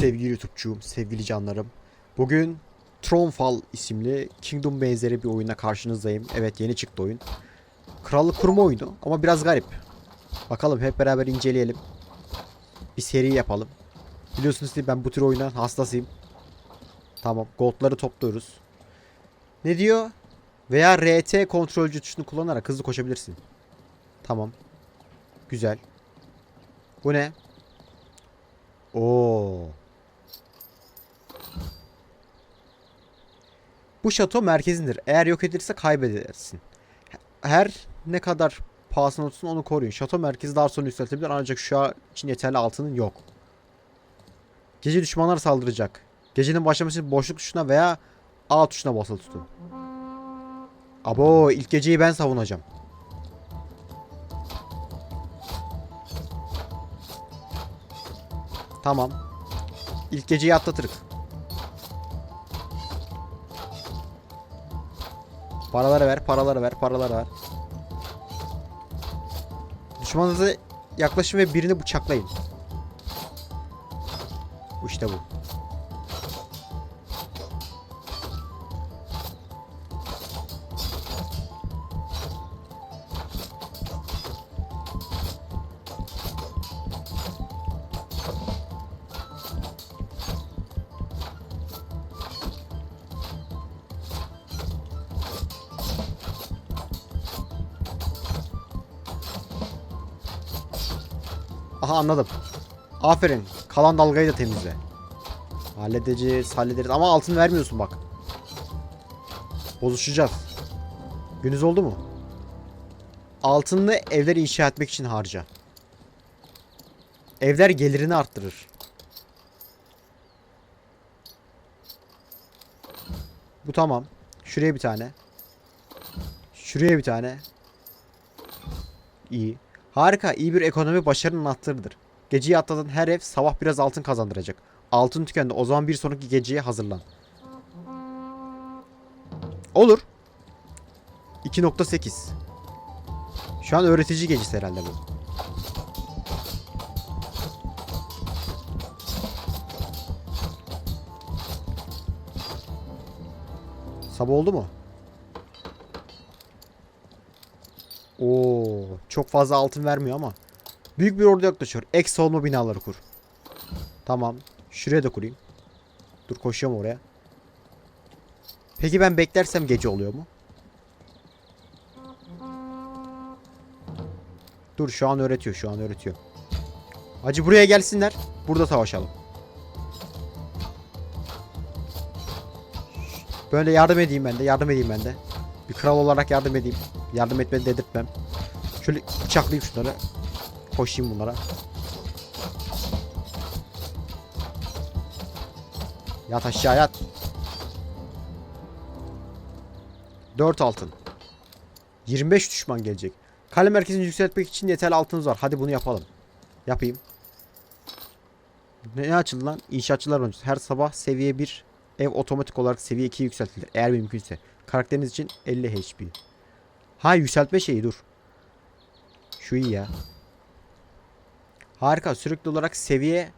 sevgili YouTube'cuğum, sevgili canlarım. Bugün Thronefall isimli Kingdom benzeri bir oyuna karşınızdayım. Evet yeni çıktı oyun. Krallık kurma oyunu ama biraz garip. Bakalım hep beraber inceleyelim. Bir seri yapalım. Biliyorsunuz ki ben bu tür oyuna hastasıyım. Tamam goldları topluyoruz. Ne diyor? Veya RT kontrolcü tuşunu kullanarak hızlı koşabilirsin. Tamam. Güzel. Bu ne? Oo. Bu şato merkezindir. Eğer yok edilirse kaybedersin. Her ne kadar pahasına olsun onu koruyun. Şato merkezi daha sonra yükseltebilir ancak şu an için yeterli altının yok. Gece düşmanlar saldıracak. Gecenin başlaması için boşluk tuşuna veya A tuşuna basılı tutun. Abo ilk geceyi ben savunacağım. Tamam. İlk geceyi atlatırız. Paraları ver, paraları ver, paraları ver. Düşmanınıza yaklaşın ve birini bıçaklayın. İşte bu. Aha anladım. Aferin. Kalan dalgayı da temizle. Halledeceğiz, hallederiz. Ama altın vermiyorsun bak. Bozuşacağız. Günüz oldu mu? Altınlı evler inşa etmek için harca. Evler gelirini arttırır. Bu tamam. Şuraya bir tane. Şuraya bir tane. İyi. Harika, iyi bir ekonomi başarının anahtarıdır. Geceyi atlatan her ev sabah biraz altın kazandıracak. Altın tükendi. O zaman bir sonraki geceye hazırlan. Olur. 2.8. Şu an öğretici gecesi herhalde bu. Sabah oldu mu? Oo, çok fazla altın vermiyor ama. Büyük bir ordu yaklaşıyor. Ek savunma binaları kur. Tamam. Şuraya da kurayım. Dur koşuyorum oraya. Peki ben beklersem gece oluyor mu? Dur şu an öğretiyor. Şu an öğretiyor. Hacı buraya gelsinler. Burada savaşalım. Böyle yardım edeyim ben de. Yardım edeyim ben de. Bir kral olarak yardım edeyim. Yardım etmeni dedirtmem. Şöyle bıçaklayayım şunları. Koşayım bunlara. Yat aşağı yat. 4 altın. 25 düşman gelecek. Kale merkezini yükseltmek için yeterli altınız var. Hadi bunu yapalım. Yapayım. Ne açıldı lan? İnşaatçılar oyuncusu. Her sabah seviye 1 ev otomatik olarak seviye 2'ye yükseltilir. Eğer mümkünse. Karakteriniz için 50 HP. Ha yükseltme şeyi dur. Şu iyi ya. Harika. Sürekli olarak seviye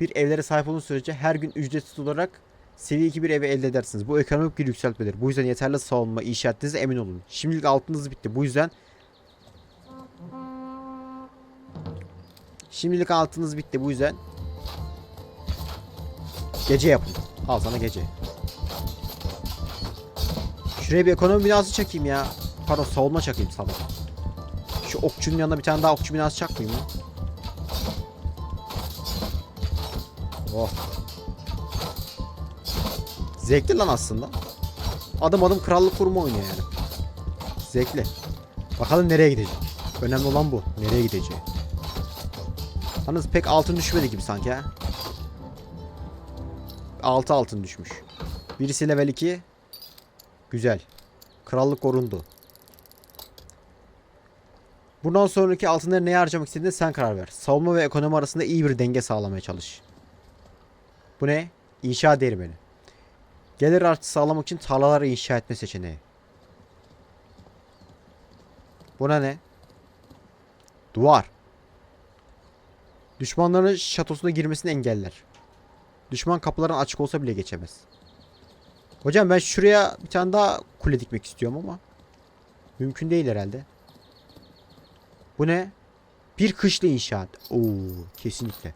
bir evlere sahip olduğunuz sürece her gün ücretsiz olarak seviye 2 bir evi elde edersiniz. Bu ekonomik bir yükseltmedir. Bu yüzden yeterli savunma inşaatınıza emin olun. Şimdilik altınız bitti. Bu yüzden Şimdilik altınız bitti. Bu yüzden gece yapın. Al sana gece. Şuraya bir ekonomi binası çakayım ya. Pardon savunma çakayım sana. Şu okçunun yanına bir tane daha okçu binası çakmayayım mı? Oh. Zevkli lan aslında. Adım adım krallık kurma oynuyor yani. Zevkli. Bakalım nereye gidecek. Önemli olan bu. Nereye gideceği. Yalnız pek altın düşmedi gibi sanki ha. 6 altın düşmüş. Birisi level 2. Güzel. Krallık korundu. Bundan sonraki altınları neye harcamak istediğine sen karar ver. Savunma ve ekonomi arasında iyi bir denge sağlamaya çalış. Bu ne? İnşa değirmeni. Gelir artışı sağlamak için tarlaları inşa etme seçeneği. Buna ne? Duvar. Düşmanların şatosuna girmesini engeller. Düşman kapıların açık olsa bile geçemez. Hocam ben şuraya bir tane daha kule dikmek istiyorum ama mümkün değil herhalde. Bu ne? Bir kışla inşaat. Oo, kesinlikle.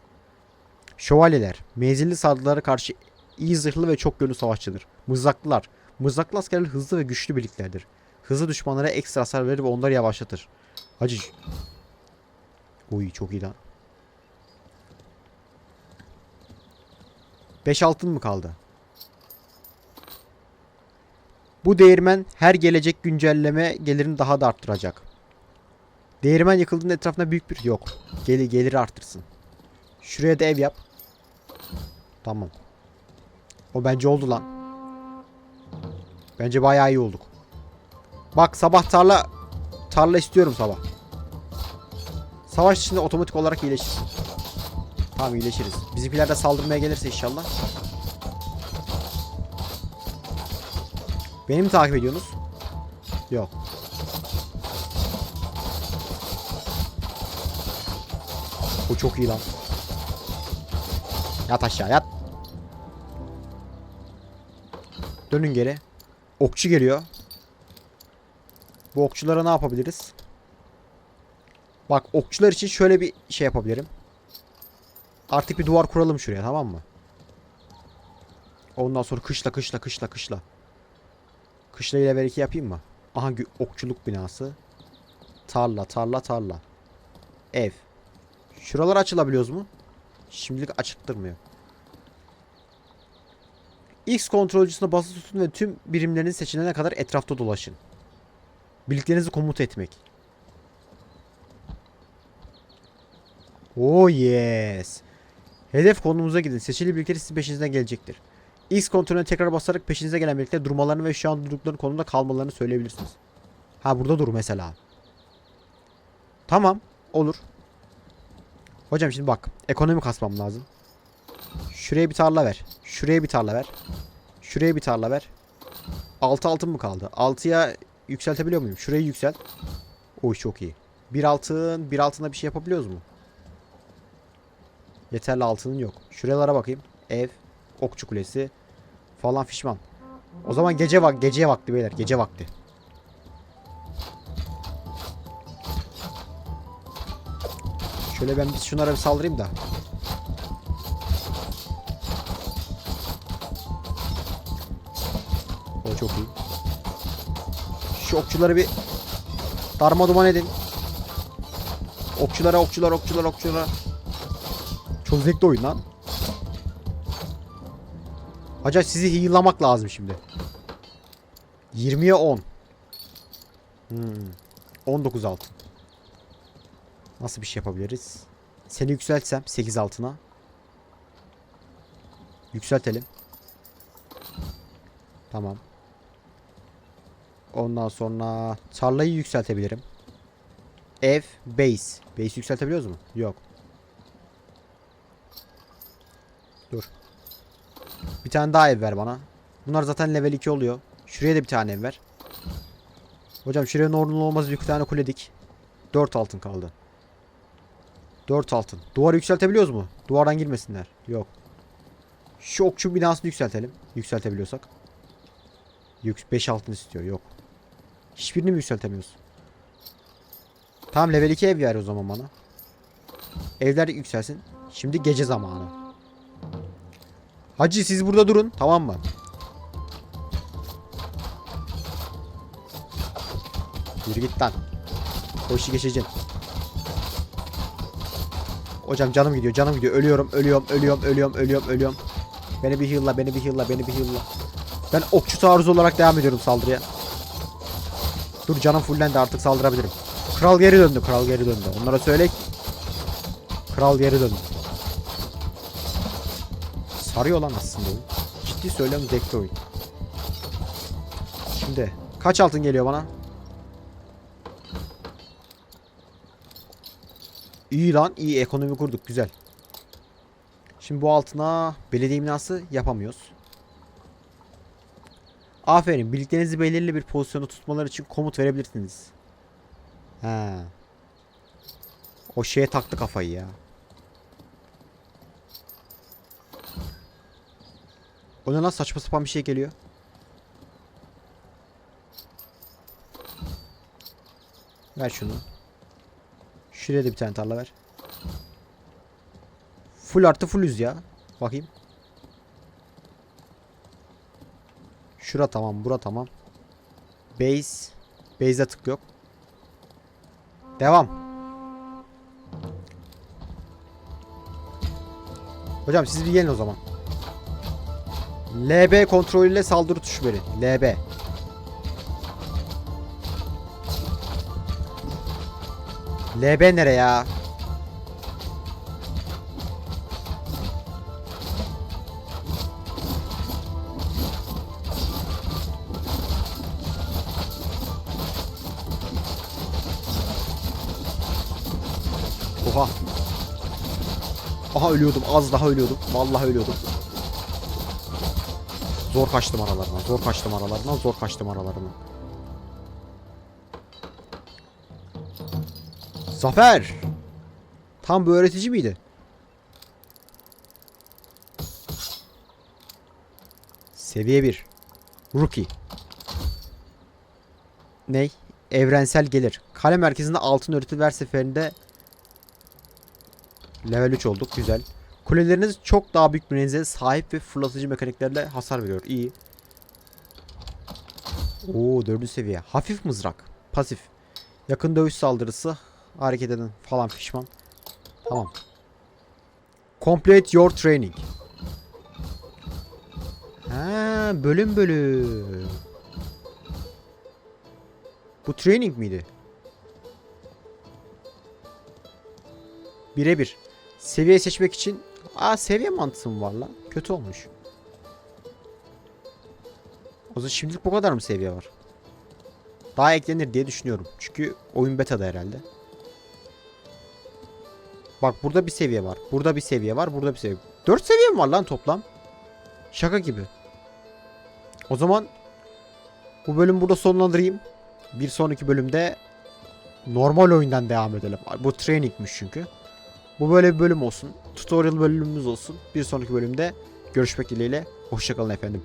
Şövalyeler, menzilli saldırılara karşı iyi zırhlı ve çok yönlü savaşçıdır. Mızraklılar, mızraklı askerler hızlı ve güçlü birliklerdir. Hızlı düşmanlara ekstra hasar verir ve onları yavaşlatır. Hacı. Oy çok iyi lan. 5 altın mı kaldı? Bu değirmen her gelecek güncelleme gelirini daha da arttıracak. Değirmen yıkıldığında etrafında büyük bir yok. Geli geliri arttırsın. Şuraya da ev yap. Tamam. O bence oldu lan. Bence bayağı iyi olduk. Bak sabah tarla tarla istiyorum sabah. Savaş içinde otomatik olarak iyileşirsin. Tamam iyileşiriz. Bizimkiler de saldırmaya gelirse inşallah. Beni mi takip ediyorsunuz? Yok. O çok iyi lan. Yat aşağı yat. Dönün geri. Okçu geliyor. Bu okçulara ne yapabiliriz? Bak okçular için şöyle bir şey yapabilirim. Artık bir duvar kuralım şuraya tamam mı? Ondan sonra kışla kışla kışla kışla. Kışla ile belki yapayım mı? Aha okçuluk binası. Tarla tarla tarla. Ev. Şuralar açılabiliyoruz mu? Şimdilik açıktırmıyor. X kontrolcüsüne basılı tutun ve tüm birimlerin seçilene kadar etrafta dolaşın. Birliklerinizi komuta etmek. Oh yes. Hedef konumuza gidin. Seçili birlikler sizin peşinizden gelecektir. X kontrolüne tekrar basarak peşinize gelen birlikte durmalarını ve şu an durdukları konumda kalmalarını söyleyebilirsiniz. Ha burada dur mesela. Tamam. Olur. Hocam şimdi bak. Ekonomi kasmam lazım. Şuraya bir tarla ver. Şuraya bir tarla ver. Şuraya bir tarla ver. 6 altın mı kaldı? 6'ya yükseltebiliyor muyum? Şurayı yükselt. Oy çok iyi. Bir altın, bir altında bir şey yapabiliyoruz mu? Yeterli altının yok. Şuralara bakayım. Ev, okçu kulesi falan fişman. O zaman gece vak geceye vakti beyler, gece vakti. Şöyle ben bir şunlara bir saldırayım da. O çok iyi. Şu okçuları bir darma duman edin. Okçulara, okçular, okçular, okçulara. Çok zevkli oyun lan. Hacı sizi heal'lamak lazım şimdi. 20'ye 10. Hmm. 19 altın. Nasıl bir şey yapabiliriz? Seni yükseltsem 8 altına. Yükseltelim. Tamam. Ondan sonra tarlayı yükseltebilirim. Ev, base. Base yükseltebiliyoruz mu? Yok. Dur. Bir tane daha ev ver bana. Bunlar zaten level 2 oluyor. Şuraya da bir tane ev ver. Hocam şuraya normal olmaz bir tane kule dik. 4 altın kaldı. 4 altın. Duvarı yükseltebiliyoruz mu? Duvardan girmesinler. Yok. Şu okçu binasını yükseltelim. Yükseltebiliyorsak. Yük 5 altın istiyor. Yok. Hiçbirini mi yükseltemiyoruz? Tamam level 2 ev ver o zaman bana. Evler yükselsin. Şimdi gece zamanı. Hacı siz burada durun tamam mı? Yürü git lan. O işi geçeceksin. Hocam canım gidiyor canım gidiyor. Ölüyorum ölüyorum ölüyorum ölüyorum ölüyorum ölüyorum. Beni bir heal'la beni bir heal'la beni bir heal'la. Ben okçu taarruzu olarak devam ediyorum saldırıya. Dur canım fullendi artık saldırabilirim. Kral geri döndü kral geri döndü. Onlara söyle. Kral geri döndü. Sarıyor lan aslında. Ciddi söylüyorum zevkli oyun. Şimdi kaç altın geliyor bana? İyi lan iyi ekonomi kurduk güzel. Şimdi bu altına belediye binası yapamıyoruz. Aferin birliklerinizi belirli bir pozisyonda tutmaları için komut verebilirsiniz. He. O şeye taktı kafayı ya. O ne lan saçma sapan bir şey geliyor. Ver şunu. Şuraya da bir tane tarla ver. Full artı fullüz ya. Bakayım. Şura tamam, bura tamam. Base. Base'e tık yok. Devam. Hocam siz bir gelin o zaman. LB kontrolüyle saldırı tuşu verin. LB. LB nere ya? Oha. Aha ölüyordum. Az daha ölüyordum. Vallahi ölüyordum. Zor kaçtım aralarına. Zor kaçtım aralarına. Zor kaçtım aralarına. Zafer. Tam bu öğretici miydi? Seviye 1. Rookie. Ney? Evrensel gelir. Kale merkezinde altın örtü ver seferinde level 3 olduk. Güzel. Kuleleriniz çok daha büyük menzile sahip ve fırlatıcı mekaniklerle hasar veriyor. İyi. Oo dördüncü seviye. Hafif mızrak. Pasif. Yakın dövüş saldırısı. Hareket edin falan fişman. Tamam. Complete your training. Ha, bölüm bölüm. Bu training miydi? Birebir. Seviye seçmek için Aa seviye mantığı mı var lan? Kötü olmuş. O zaman şimdilik bu kadar mı seviye var? Daha eklenir diye düşünüyorum. Çünkü oyun beta'da herhalde. Bak burada bir seviye var. Burada bir seviye var. Burada bir seviye. 4 seviye mi var lan toplam? Şaka gibi. O zaman bu bölüm burada sonlandırayım. Bir sonraki bölümde normal oyundan devam edelim. Bu trainingmiş çünkü. Bu böyle bir bölüm olsun. Tutorial bölümümüz olsun. Bir sonraki bölümde görüşmek dileğiyle. Hoşçakalın efendim.